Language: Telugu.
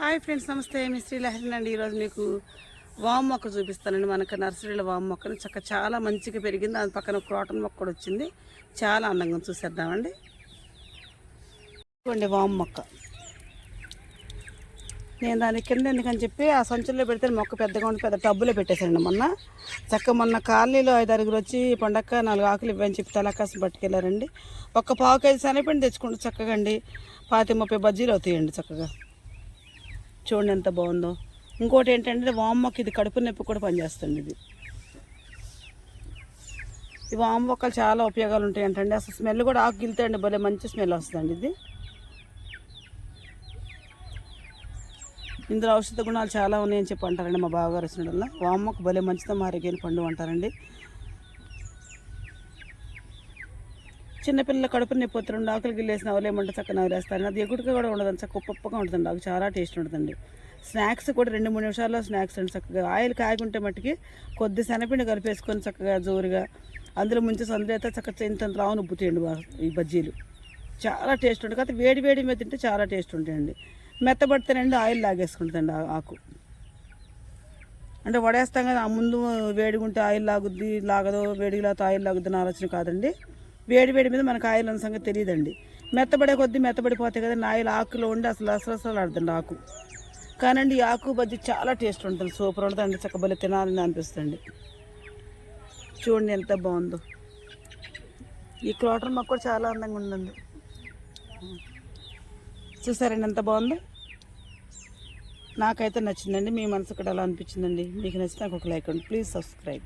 హాయ్ ఫ్రెండ్స్ నమస్తే. మీ శ్రీలహరి అండి ఈరోజు మీకు వామ్ మొక్క చూపిస్తానండి. మనకు నర్సరీలో వామ్ మొక్కను చక్క చాలా మంచిగా పెరిగింది. దాని పక్కన క్రాటన్ మొక్క కూడా వచ్చింది. చాలా అందంగా చూసేద్దామండి. చూడండి వామ్ మొక్క. నేను దాని కింద ఎందుకని చెప్పి ఆ సంచుల్లో పెడితే మొక్క పెద్దగా ఉండి పెద్ద టబ్బులో పెట్టేశానండి మొన్న. చక్క మొన్న కాలనీలో ఐదు అరుగురు వచ్చి పండక్క నాలుగు ఆకులు ఇవ్వని చెప్పి తలకాసం పట్టుకెళ్ళారండి. ఒక్క పావు కేజీ శనగపిండి తెచ్చుకుంటే చక్కగా అండి. పాతి ముప్పై బజ్జీలు అవుతాయండి చక్కగా. చూడండి ఎంత బాగుందో. ఇంకోటి ఏంటంటే వామ్మొక్క ఇది కడుపు నొప్పి కూడా పనిచేస్తుంది ఇది. ఈ వామ్మొక్కలు చాలా ఉపయోగాలు ఉంటాయి అంటండి. అసలు స్మెల్ కూడా ఆకు గిల్తాయండి భలే మంచి స్మెల్ వస్తుందండి ఇది. ఇందులో ఔషధ గుణాలు చాలా ఉన్నాయని చెప్పి అంటారండి మా బావగారు వచ్చిన వల్ల వామ్మొక్క భలే మంచిదో మారిగేని పండు అంటారండి. చిన్నపిల్లల కడుపు నొప్పి వస్తే రెండు ఆకులు గిల్లేసిన అవలేమంటే చక్కగా నవ్వులేస్తారు. అది ఎగుడుగా కూడా ఉండదు చక్క ఉప్పగా ఉంటుందండి ఆకు చాలా టేస్ట్ ఉంటుందండి. స్నాక్స్ కూడా రెండు మూడు నిమిషాల్లో స్నాక్స్ అండి చక్కగా. ఆయిల్ కాయకుంటే మట్టుకి కొద్ది శనగపిండి కలిపేసుకొని చక్కగా జోరుగా అందులో ముంచి సందులో అయితే చక్కగా ఇంత రావు ఉబ్బుతాయండి ఈ బజ్జీలు. చాలా టేస్ట్ ఉంటుంది. కాకపోతే వేడి వేడి మీద తింటే చాలా టేస్ట్ ఉంటాయండి. మెత్తబడితేనండి ఆయిల్ లాగేసుకుంటుందండి ఆకు. అంటే వడేస్తాం కదా ఆ ముందు వేడిగుంటే ఆయిల్ లాగుద్ది లాగదో వేడిగా ఆయిల్ లాగుద్ది ఆలోచన కాదండి. వేడి వేడి మీద మనకు ఆయిల్ అన్న సంగతి తెలియదండి. మెత్తబడే కొద్దీ మెత్తబడిపోతాయి కదండి ఆయిల్ ఆకులో ఉండి అసలు అసలు అసలు ఆడుతుంది ఆకు కానండి ఈ ఆకు బజ్జీ చాలా టేస్ట్ ఉంటుంది సూపర్ ఉంటుందండి చక్కబలి తినాలని అనిపిస్తుంది. చూడండి ఎంత బాగుందో. ఈ క్లోటర్ మాకు కూడా చాలా అందంగా ఉందండి. చూసారండి ఎంత బాగుందో? నాకైతే నచ్చిందండి మీ మనసు కూడా అలా అనిపించిందండి. మీకు నచ్చితే నాకు ఒక లైక్ అండి ప్లీజ్ సబ్స్క్రైబ్